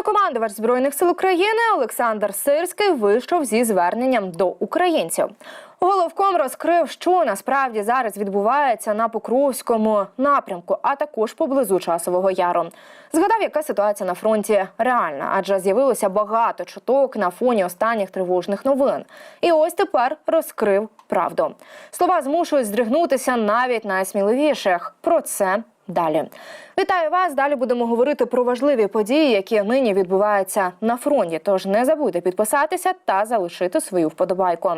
Головнокомандувач збройних сил України Олександр Сирський вийшов зі зверненням до українців. Головком розкрив, що насправді зараз відбувається на Покровському напрямку, а також поблизу часового яру. Згадав, яка ситуація на фронті реальна, адже з'явилося багато чуток на фоні останніх тривожних новин. І ось тепер розкрив правду. Слова змушують здригнутися навіть найсміливіших. Про це далі. Вітаю вас! Далі будемо говорити про важливі події, які нині відбуваються на фронті. Тож не забудьте підписатися та залишити свою вподобайку.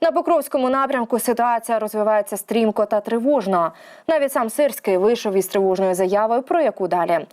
На Покровському напрямку ситуація розвивається стрімко та тривожно. Навіть сам Сирський вийшов із тривожною заявою, про яку далі.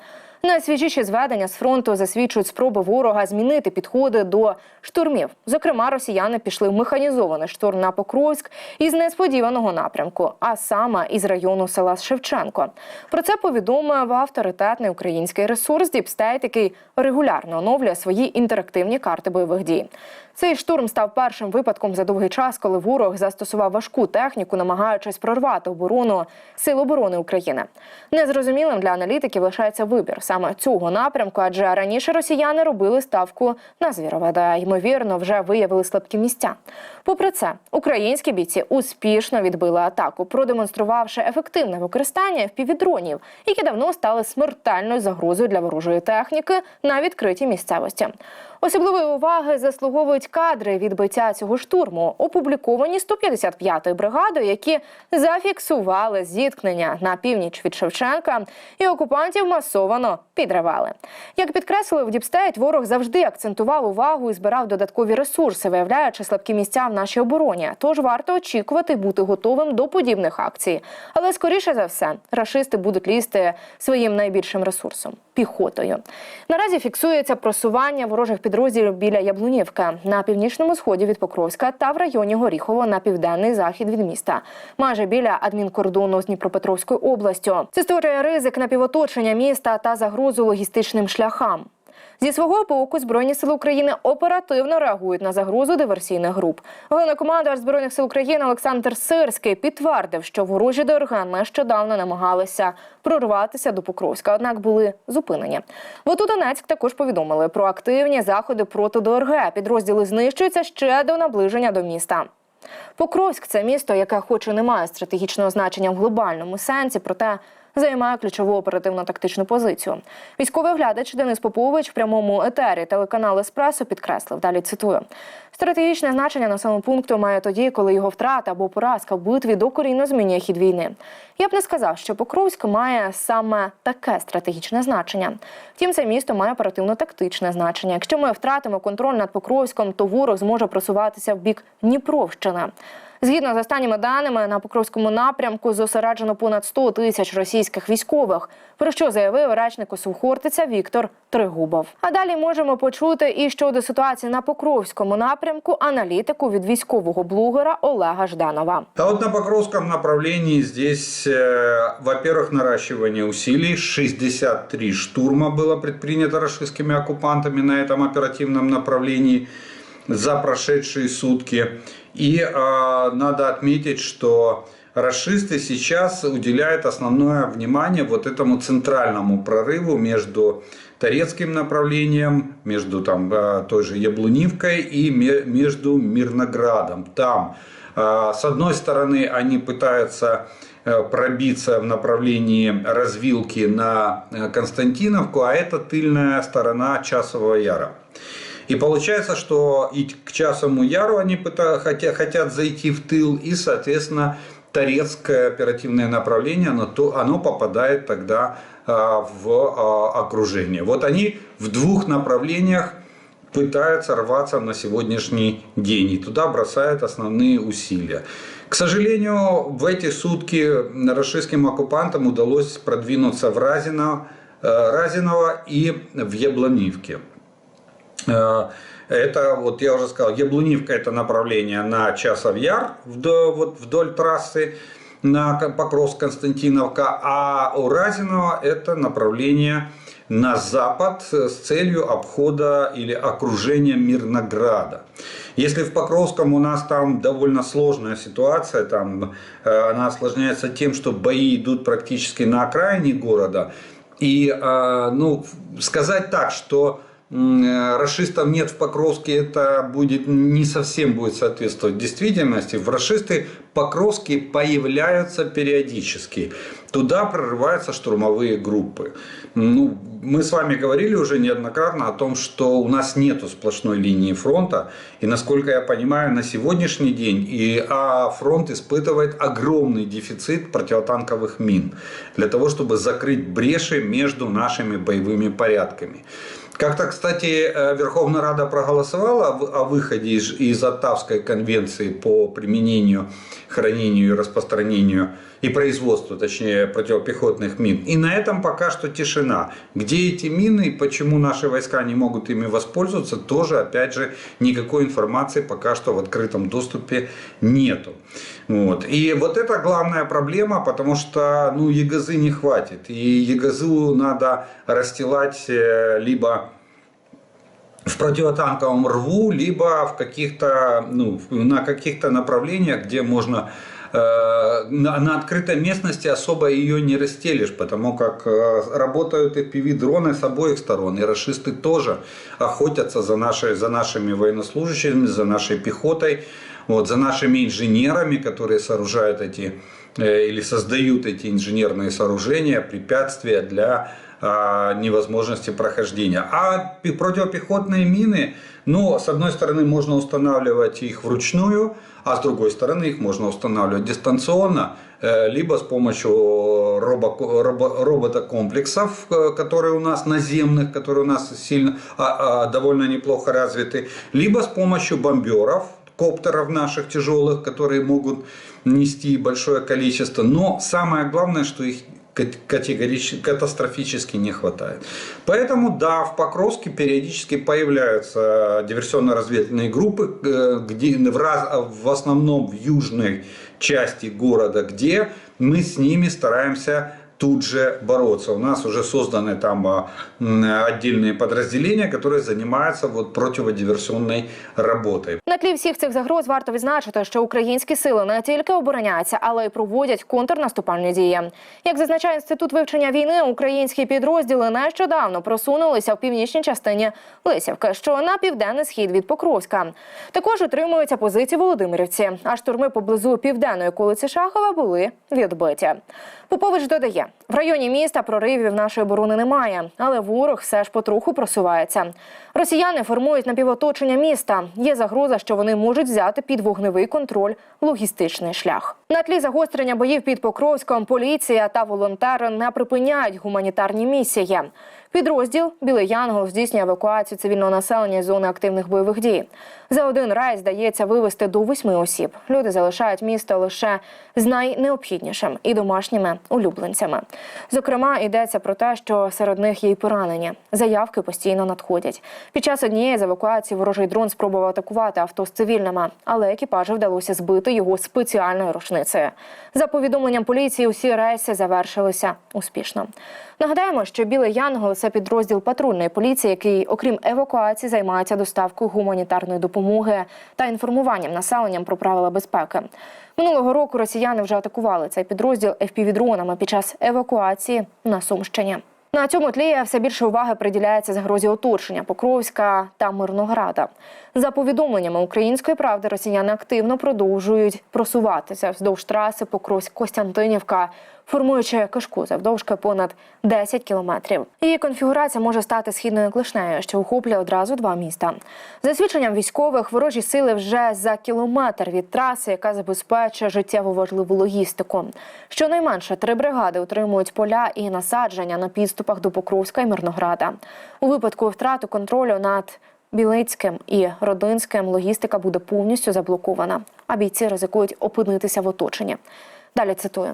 Найсвіжіші зведення з фронту засвідчують спроби ворога змінити підходи до штурмів. Зокрема, росіяни пішли в механізований штурм на Покровськ із несподіваного напрямку, а саме із району села Шевченко. Про це повідомив авторитетний український ресурс Діпстейт, який регулярно оновлює свої інтерактивні карти бойових дій. Цей штурм став першим випадком за довгий час, коли ворог застосував важку техніку, намагаючись прорвати оборону Сил оборони України. Незрозумілим для аналітиків лишається вибір саме цього напрямку, адже раніше росіяни робили ставку на Звірове, де ймовірно вже виявили слабкі місця. Попри це, українські бійці успішно відбили атаку, продемонструвавши ефективне використання впівдронів, які давно стали смертельною загрозою для ворожої техніки на відкритій місцевості. Особливої уваги заслуговують кадри відбиття цього штурму, опубліковані 155-ю бригадою, які зафіксували зіткнення на північ від Шевченка, і окупантів масовано підривали. Як підкреслили в Діпстейт, ворог завжди акцентував увагу і збирав додаткові ресурси, виявляючи слабкі місця в нашій обороні. Тож варто очікувати бути готовим до подібних акцій. Але скоріше за все, рашисти будуть лізти своїм найбільшим ресурсом піхотою. Наразі фіксується просування ворожих підрозділів біля Яблунівка на північному сході від Покровська та в районі Горіхово на південний захід від міста, майже біля адмінкордону з Дніпропетровською областю. Це створює ризик напівоточення міста та загрозу логістичним шляхам. Зі свого боку збройні сили України оперативно реагують на загрозу диверсійних груп. Головнокомандувач збройних сил України Олександр Сирський підтвердив, що ворожі ДРГ нещодавно намагалися прорватися до Покровська, однак були зупинені. В ОТУ Донецьк також повідомили про активні заходи проти ДРГ. Підрозділи знищуються ще до наближення до міста. Покровськ це місто, яке, хоч і не має стратегічного значення в глобальному сенсі, проте займає ключову оперативно-тактичну позицію. Військовий оглядач Денис Попович в прямому етері телеканалу Еспресо підкреслив. Далі цитую: стратегічне значення населеного пункту має тоді, коли його втрата або поразка в битві докорінно змінює хід війни. Я б не сказав, що Покровськ має саме таке стратегічне значення. Втім, це місто має оперативно-тактичне значення. Якщо ми втратимо контроль над Покровськом, то ворог зможе просуватися в бік Дніпровщини. Згідно з останніми даними, на Покровському напрямку зосереджено понад 100 тисяч російських військових, про що заявив речник Сухортиця Віктор Тригубов. А далі можемо почути і щодо ситуації на Покровському напрямку аналітику від військового блогера Олега Жданова. А вот на Покровском направлении здесь, э, во-первых, наращивание усилий. 63 штурма было предпринято российскими оккупантами на этом оперативном направлении За прошедшие сутки. И э, надо отметить, что расисты сейчас уделяют основное внимание вот этому центральному прорыву между Торецким направлением, между там, э, той же Яблунивкой и ме- между Мирноградом. Там, э, с одной стороны, они пытаются э, пробиться в направлении развилки на э, Константиновку, а это тыльная сторона Часового Яра. И получается, что и к Часовому Яру они пыта- хотя- хотят зайти в тыл, и, соответственно, Торецкое оперативное направление, оно, то, оно попадает тогда а, в а, окружение. Вот они в двух направлениях пытаются рваться на сегодняшний день. И туда бросают основные усилия. К сожалению, в эти сутки российским оккупантам удалось продвинуться в Разиново, э, Разиново и в Яблонивке. Э, Это, вот я уже сказал, Яблунивка это направление на Часов Яр вдоль, вот вдоль трассы на Покровск-Константиновка, а у Разинова это направление на запад с целью обхода или окружения Мирнограда. Если в Покровском у нас там довольно сложная ситуация, там э, она осложняется тем, что бои идут практически на окраине города, и э, ну, сказать так, что расистов нет в Покровске, это будет не совсем будет соответствовать действительности. В расисты Покровске появляются периодически. Туда прорываются штурмовые группы. Ну, мы с вами говорили уже неоднократно о том, что у нас нету сплошной линии фронта. И насколько я понимаю, на сегодняшний день и а фронт испытывает огромный дефицит противотанковых мин для того, чтобы закрыть бреши между нашими боевыми порядками. Как-то, кстати, э, Верховная Рада проголосовала о вы- о выходе из, Оттавской конвенции по применению, хранению и распространению и производству, точнее, противопехотных мин. И на этом пока что тишина. Где эти мины и почему наши войска не могут ими воспользоваться, тоже, опять же, никакой информации пока что в открытом доступе нету. Вот. И вот это главная проблема, потому что ну, ЕГЗ не хватит. И ЕГЗу надо расстилать э, либо в противотанковом рву, либо в каких-то, ну, на каких-то направлениях, где можно э, на, на открытой местности особо ее не расстелишь, потому как э, работают FPV-дроны с обоих сторон, и расисты тоже охотятся за, нашей, за нашими военнослужащими, за нашей пехотой, вот, за нашими инженерами, которые сооружают эти э, или создают эти инженерные сооружения, препятствия для невозможности прохождения. А противопехотные мины, ну, с одной стороны, можно устанавливать их вручную, а с другой стороны, их можно устанавливать дистанционно, э, либо с помощью робо- робо- роботокомплексов, э, которые у нас наземных, которые у нас сильно, а, а, довольно неплохо развиты, либо с помощью бомберов, коптеров наших тяжелых, которые могут нести большое количество. Но самое главное, что их категорически, катастрофически не хватает. Поэтому, да, в Покровске периодически появляются диверсионно-разведывательные группы, э, где в, раз- в основном в южной части города, где мы с ними стараемся тут же бороться. У нас уже созданы там а, м, отдельные подразделения, которые занимаются вот противодиверсионной работой. На тлі всіх цих загроз варто відзначити, що українські сили не тільки обороняються, але й проводять контрнаступальні дії. Як зазначає інститут вивчення війни, українські підрозділи нещодавно просунулися в північній частині Лисівки, що на південний схід від Покровська. Також утримуються позиції Володимирівці, а штурми поблизу південної околиці Шахова були відбиті. Попович додає, в районі міста проривів нашої оборони немає, але ворог все ж потроху просувається. Росіяни формують напівоточення міста. Є загроза, що вони можуть взяти під вогневий контроль логістичний шлях. На тлі загострення боїв під Покровськом поліція та волонтери не припиняють гуманітарні місії. Підрозділ Білий Янгол здійснює евакуацію цивільного населення з зони активних бойових дій. За один рейс вдається вивезти до восьми осіб. Люди залишають місто лише з найнеобхіднішим і домашніми улюбленцями. Зокрема, йдеться про те, що серед них є й поранені. Заявки постійно надходять. Під час однієї з евакуацій ворожий дрон спробував атакувати авто з цивільними, але екіпажу вдалося збити його спеціальною рушницею. За повідомленням поліції, усі рейси завершилися успішно. Нагадаємо, що Білий Янгол це підрозділ патрульної поліції, який, окрім евакуації, займається доставкою гуманітарної допомоги та інформуванням населенням про правила безпеки. Минулого року росіяни вже атакували цей підрозділ FPV-дронами під час евакуації на Сумщині. На цьому тлі все більше уваги приділяється загрозі оточення Покровська та Мирнограда. За повідомленнями української правди, росіяни активно продовжують просуватися вздовж траси Покровськ-Костянтинівка, формуючи кишку завдовжки понад 10 кілометрів. Її конфігурація може стати східною клишнею, що охоплює одразу два міста. За свідченням військових, ворожі сили вже за кілометр від траси, яка забезпечує життєво важливу логістику. Щонайменше три бригади утримують поля і насадження на підступах до Покровська і Мирнограда. У випадку втрати контролю над Білицьким і Родинським логістика буде повністю заблокована, а бійці ризикують опинитися в оточенні. Далі цитую: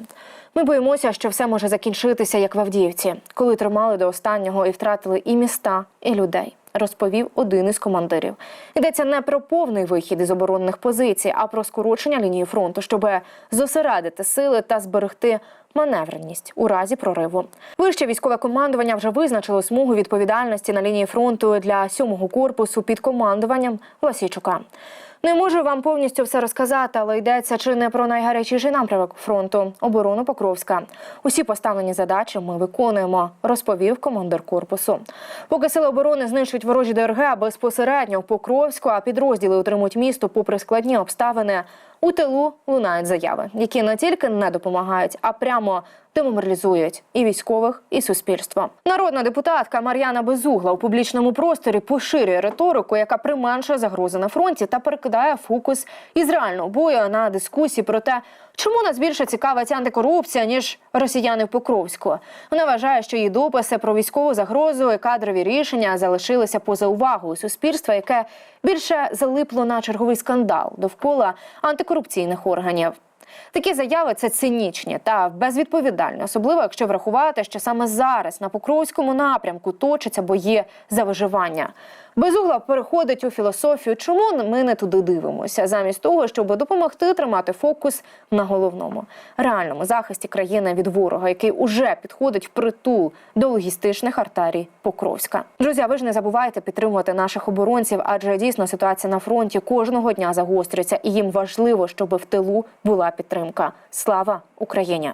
ми боїмося, що все може закінчитися як в Авдіївці, коли тримали до останнього і втратили і міста, і людей. Розповів один із командирів. Йдеться не про повний вихід із оборонних позицій, а про скорочення лінії фронту, щоб зосередити сили та зберегти маневреність у разі прориву. Вище військове командування вже визначило смугу відповідальності на лінії фронту для сьомого корпусу під командуванням Ласійчука. Не можу вам повністю все розказати, але йдеться чи не про найгарячіший напрямок фронту оборону Покровська. Усі поставлені задачі ми виконуємо, розповів командир корпусу. Поки сили оборони знищують ворожі ДРГ безпосередньо в Покровську, а підрозділи отримують місто попри складні обставини. У тилу лунають заяви, які не тільки не допомагають, а прямо деморалізують і військових, і суспільство. Народна депутатка Мар'яна Безугла у публічному просторі поширює риторику, яка применшує загрози на фронті та перекидає фокус із реального бою на дискусії про те, чому нас більше цікавить антикорупція ніж росіяни в Покровську. Вона вважає, що її дописи про військову загрозу і кадрові рішення залишилися поза увагою суспільства, яке більше залипло на черговий скандал довкола антикорупційних органів. Такі заяви це цинічні та безвідповідальні, особливо якщо врахувати, що саме зараз на Покровському напрямку точаться бої за виживання. Безугла переходить у філософію, чому ми не туди дивимося, замість того, щоб допомогти тримати фокус на головному реальному захисті країни від ворога, який уже підходить в притул до логістичних артерій Покровська. Друзі, ви ж не забувайте підтримувати наших оборонців, адже дійсно ситуація на фронті кожного дня загострюється, і їм важливо, щоб в тилу була підтримка. Слава Україні!